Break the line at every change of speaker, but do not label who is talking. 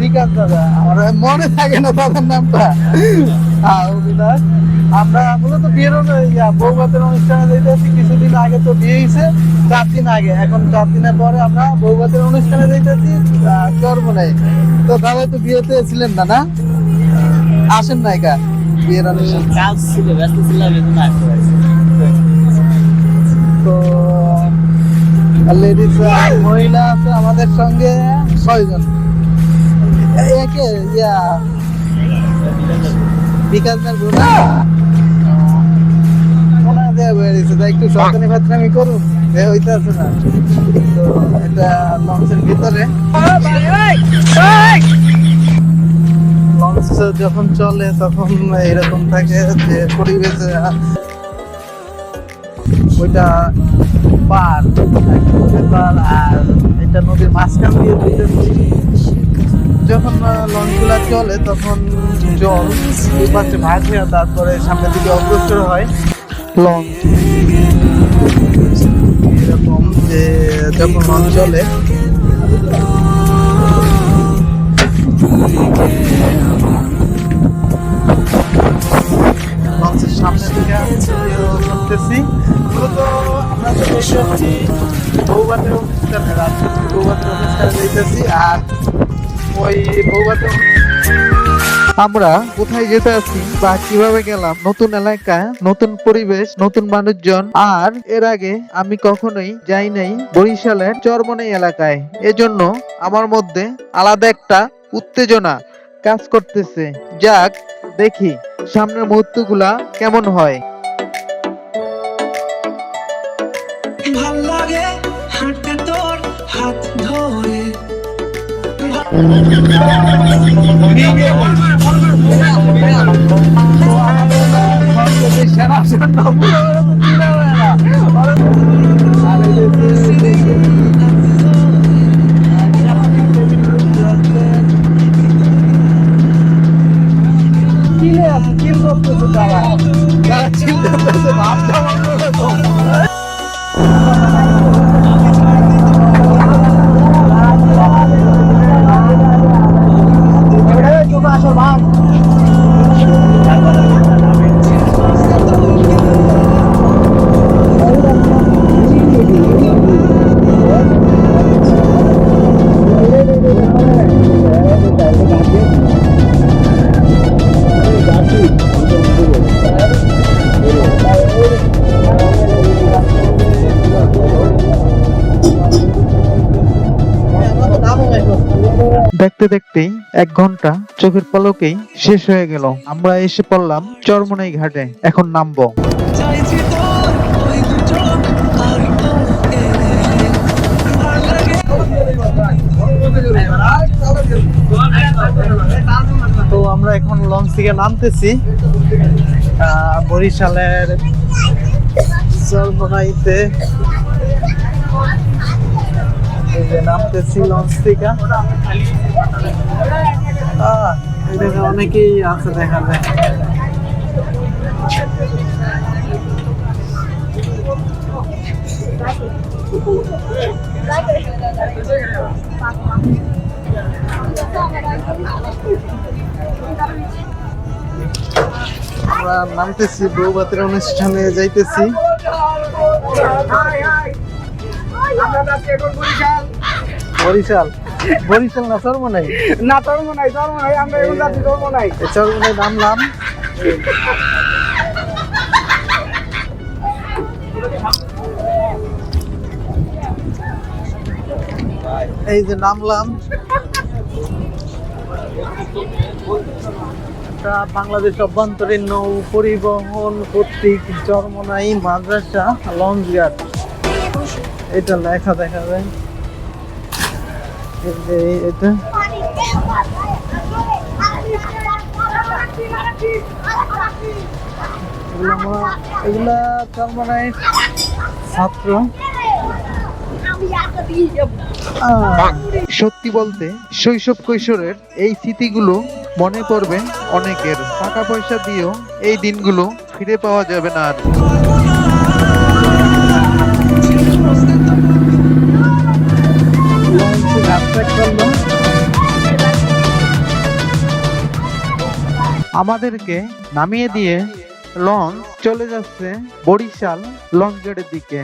বিকাশ দাদা। আমার মনে থাকে না দাদার নামটা। হ্যাঁ অবিনাশ আমরা মূলত বিয়ের বৌভাতের অনুষ্ঠানে যাইতেছি কিছুদিন আগে তো বিয়ে হয়েছে চার দিন আগে। এখন চার দিনের পরে আমরা বৌভাতের অনুষ্ঠানে যাইতেছি চরমনে তো দাদা তো বিয়েতে ছিলেন না না? আসেন না একা। বিয়ের অনুষ্ঠান।
কাজ ছিল ব্যস্ত ছিলাম
তো লেডিস মহিলা আছে আমাদের সঙ্গে ছয়জন। একে ইয়া। তাই একটু ফাতরামি করুন এ হইতেছে না। তো এটা লঞ্চের ভিতরে। লঞ্চ যখন চলে তখন এরকম থাকে যে পরিবেশে ওইটা পার পার আর এটা নদীর মাঝখান দিয়ে। যখন লঞ্চগুলা চলে, তখন জল দুই পাশে ভাগ হয়ে তারপরে সামনের দিকে অগ্রসর হয়। লঞ্চ। এরকম যে যখন লঞ্চ চলে, লঞ্চের সামনে দেখতেছি আর ওই আমরা কোথায় যেতে আছি বা কীভাবে গেলাম? নতুন এলাকা নতুন পরিবেশ নতুন মানুষজন। আর এর আগে আমি কখনোই যাই নাই বরিশালের চরমনাই এলাকায়। এজন্য আমার মধ্যে আলাদা একটা উত্তেজনা কাজ করতেছে। যাক দেখি সামনের মুহূর্তগুলা কেমন হয়।
ভালো লাগে হাঁটতে তোর হাত
কিলে আছে কিল করতেছে তারা দেখতে দেখতেই এক ঘণ্টা চোখের পলকেই শেষ হয়ে গেল। আমরা এসে পড়লাম চরমনাই ঘাটে। এখন নামবো। তো আমরা এখন লঞ্চ থেকে নামতেছি। বরিশালের চরমনাইতে। এই লঞ্চ থেকে অনেকেই আছে দেখা যায়। আমরা নামতেছি বৌভাতের অনুষ্ঠানে যাইতেছি। বরিশাল। বরিশাল না চরমনাই?
না ধর্ম নাই ধর্ম নাই আমরা এগুলো জাতি ধর্ম নাই
চরমনাই নামলাম। এই যে নামলাম। বাংলাদেশ অভ্যন্তরীণ নৌ পরিবহন কর্তৃক চরমনাই মাদ্রাসা লঞ্চ ঘাট এটা লেখা দেখা যায়। এগুলা মানে ছাত্র সত্যি বলতে, শৈশব কৈশোরের এই স্মৃতিগুলো মনে পড়বে অনেকের। টাকা পয়সা দিয়েও এই দিনগুলো ফিরে পাওয়া যাবে না আর। আমাদেরকে নামিয়ে দিয়ে লঞ্চ চলে যাচ্ছে বরিশাল লঞ্চ গেটের দিকে।